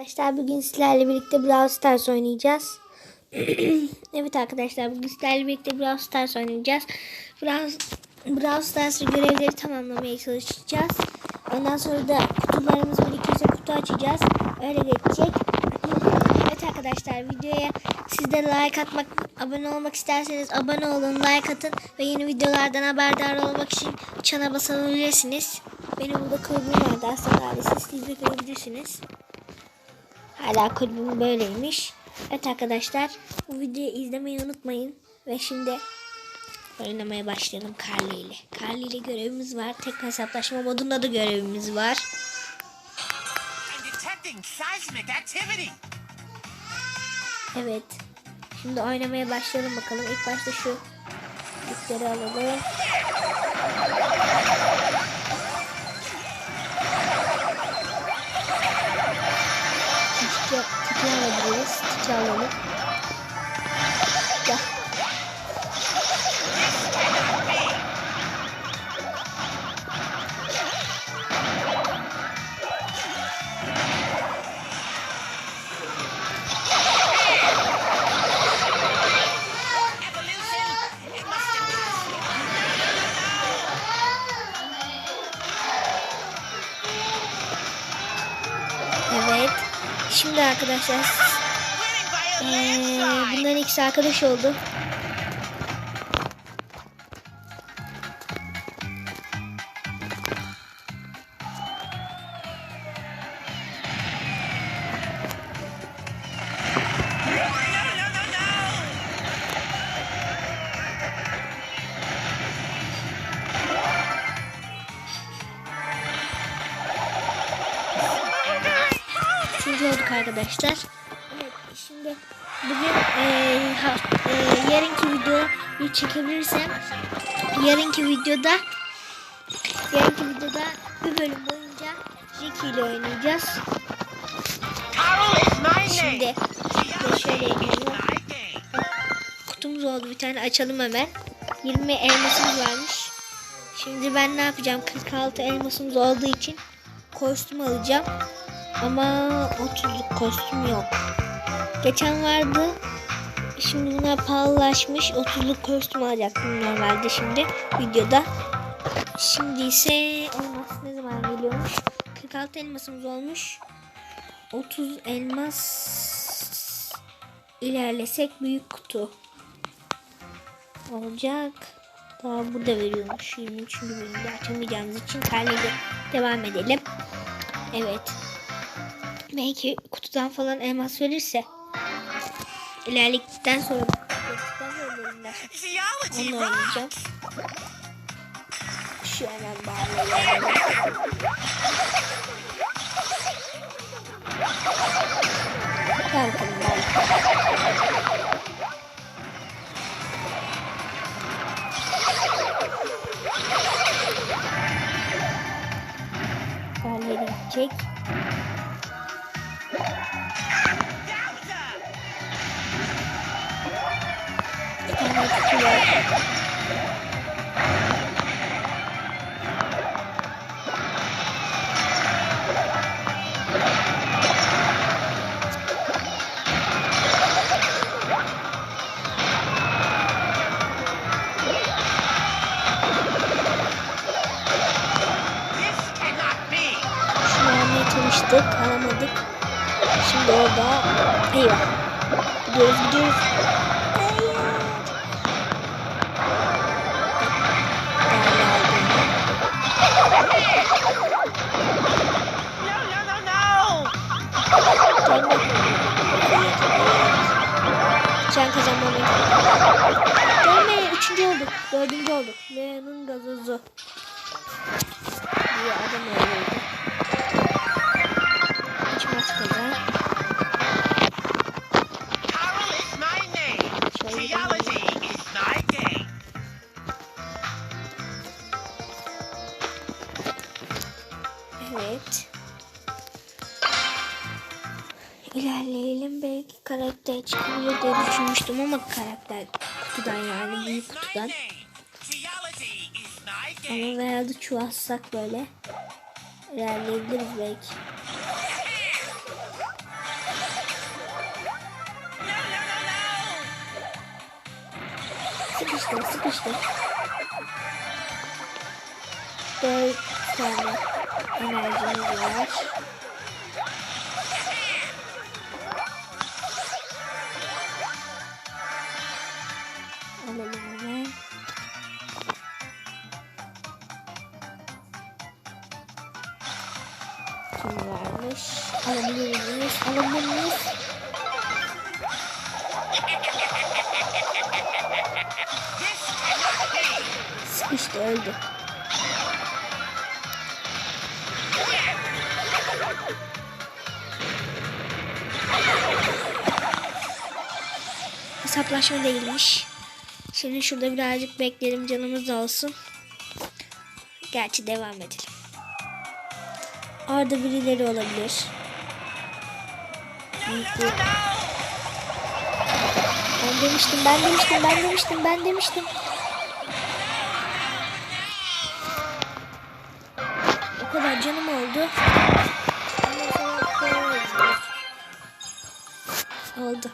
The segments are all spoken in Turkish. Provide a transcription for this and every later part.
Arkadaşlar bugün sizlerle birlikte Brawl Stars oynayacağız. evet arkadaşlar bugün sizlerle birlikte Brawl Stars oynayacağız. Brawl, Brawl Stars görevleri tamamlamaya çalışacağız. Ondan sonra da kutularımız birikirse kutu açacağız. Öyle geçecek. Evet arkadaşlar videoya siz de like atmak, abone olmak isterseniz abone olun, like atın ve yeni videolardan haberdar olmak için çana basabilirsiniz. Benim burada kulübüm vardı aslında siz de görebilirsiniz. Hala kulübüm böyleymiş. Evet arkadaşlar bu videoyu izlemeyi unutmayın. Ve şimdi oynamaya başlayalım Carly ile. Carly ile görevimiz var. Tek hesaplaşma modunda da görevimiz var. Evet. Şimdi oynamaya başlayalım bakalım. İlk başta şu yükleri alalım. Tiki, tiki alabiliriz. Arkadaşlar landslide. bunların ikisi arkadaş oldu. Arkadaşlar. Evet şimdi bugün eee, ha, eee, yarınki videoyu çekebilirsem yarınki videoda yarınki videoda bir bölüm boyunca Ricky ile oynayacağız. Şimdi şöyle yapalım. Kutumuz oldu bir tane açalım hemen. 20 elmasımız varmış. Şimdi ben ne yapacağım? 46 elmasımız olduğu için kostüm alacağım. Ama 30'luk kostüm yok. Geçen vardı. Şimdi bunlar pahalılaşmış. 30'luk kostüm alacaktım normalde şimdi videoda. Şimdi ise elmas ne zaman geliyormuş? 46 elmasımız olmuş. 30 elmas ilerlesek büyük kutu olacak. Daha burada veriyormuş. 23. bölümde açamayacağımız için terliyle devam edelim. Evet. Belki kutudan falan elmas verirse ilerledikten sonra onunla oynayacağım. Şu hemen bağlayalım. Bakalım gel. Yerleri gidecek. Almaya çalıştık. Alamadık. Şimdi orada. Eyvah. Gidiyoruz gidiyoruz. Hayır. Can kazanmamı. Gelme. Üçüncü olduk. Dördüncü olduk. Leon'un gazozu. Bir adam öyleydi. Üç maç kazan. Carol ilerleyelim. Belki karakter çıkabilir diye düşünmüştüm ama karakter kutudan yani büyük kutudan. Ama herhalde çuvalsak böyle ilerleyebiliriz belki. Sıkıştım sıkıştım. Dört tane enerjimiz var. Cannot be. Sıkıştı öldü. Hesaplaşma değilmiş. Şimdi şurada birazcık bekleyelim canımız olsun. Gerçi devam edelim. Orada birileri olabilir. Ben demiştim, ben demiştim, ben demiştim, ben demiştim. O kadar canım oldu. Oldu.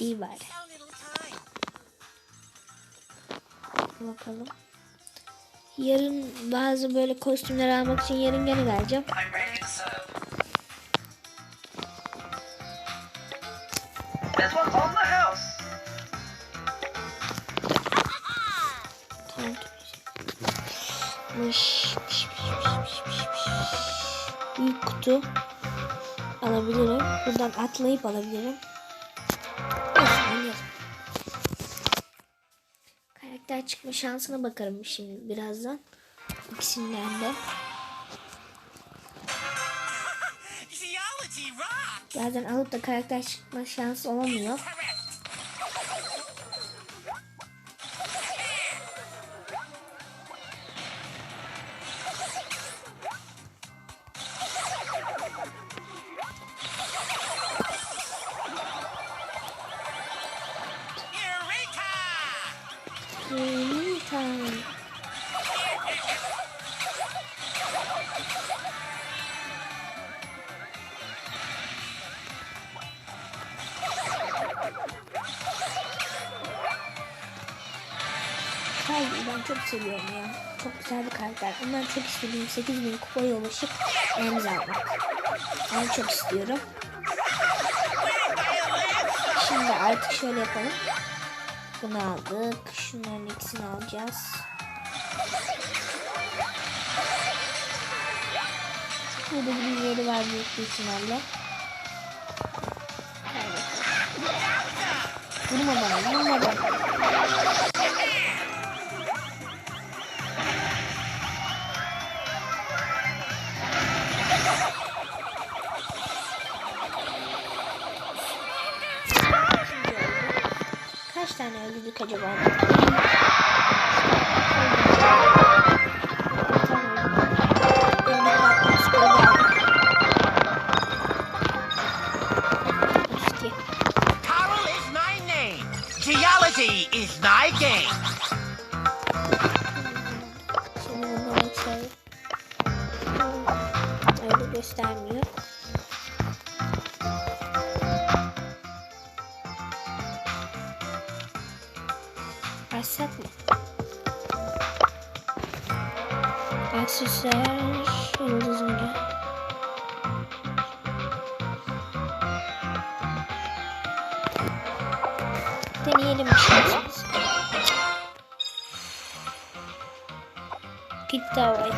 İyi bari. Bakalım. Yarın bazı böyle kostümler almak için yarın gene geleceğim. This one's on the house. Büyük kutu alabilirim. Buradan atlayıp alabilirim. Karakter çıkma şansına bakarım şimdi birazdan. İkisinden de. Bazen alıp da karakter çıkma şansı olamıyor. Ben çok seviyorum ya. Çok güzel bir karakter. Ben çok istediğim 8000 kupaya ulaşıp Emz almak. Ben çok istiyorum. Şimdi artık şöyle yapalım. Bunu aldık. Şunların ikisini alacağız. Burada bir yeri var büyük ihtimalle. Vurma bana, vurma bana. música de guarda. Aksesuar yıldızınca. Deneyelim bir şey. Gitti havaya.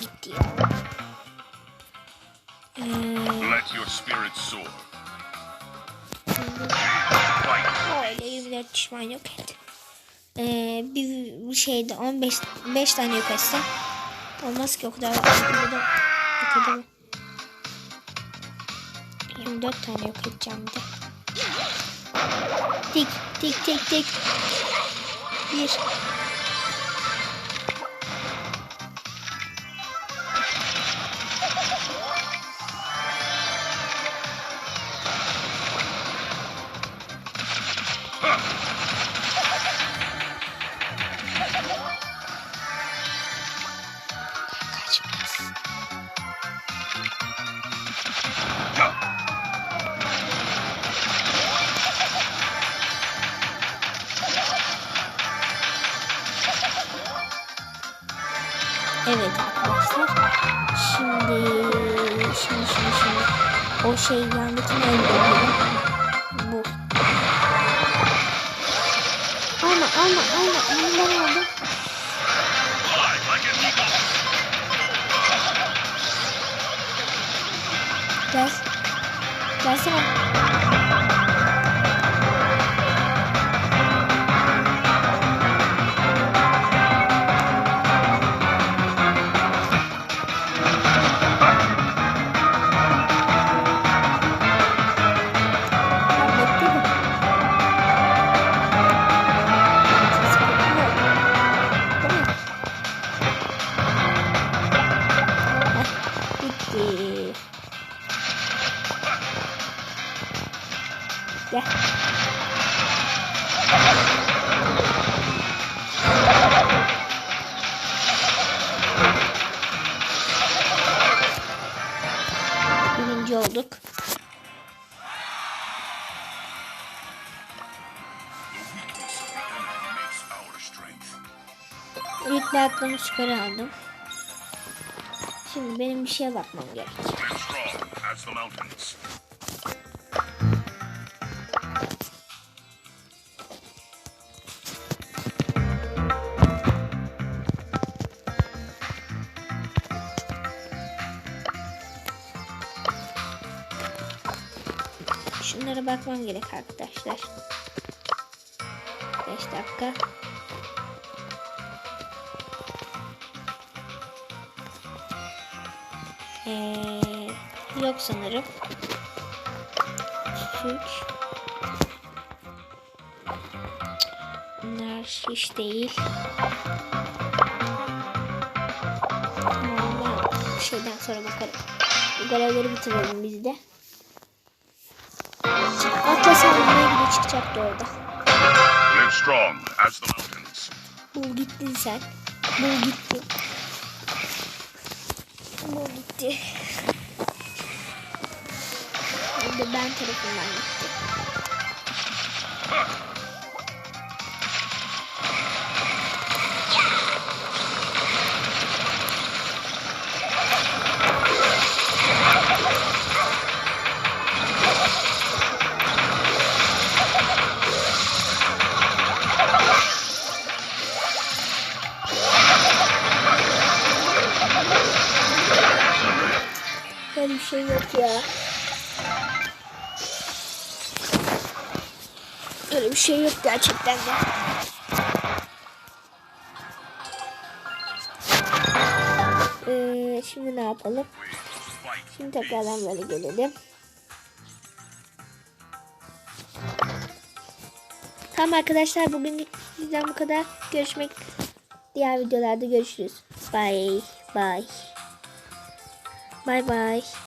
Gitti ya. Ee, Let your spirit soar. Öyle yüzler düşman yok etti. Ee, bir bu şeyde 15 5 tane yok etsem olmaz ki o kadar. O kadar. 24 tane yok edeceğim bir de. Tik tik tik tik. Bir. Evet arkadaşlar. Şimdi şimdi şimdi şimdi o şey yandakini öldürelim. Bu. Alma alma alma. Onu ben aldım. Gel. Gelsene. Rütbe aklımı yukarı aldım. Şimdi benim bir şeye bakmam gerek. Şunlara bakmam gerek arkadaşlar. 5 dakika. Ee, yok sanırım. Süt. Bunlar hiç değil. Tamam, ben şeyden sonra bakarım. Bu görevleri bitirelim biz de. Atlas almaya bile çıkacaktı orada. Live strong as the mountains. Bul gittin sen. Bul gitti. Bul gitti. Ben tarafından gitti. Öyle bir şey yok gerçekten de. Ee, şimdi ne yapalım? Şimdi tekrardan böyle gelelim. Tamam arkadaşlar bugün bizden bu kadar. Görüşmek diğer videolarda görüşürüz. Bye bye. Bye bye.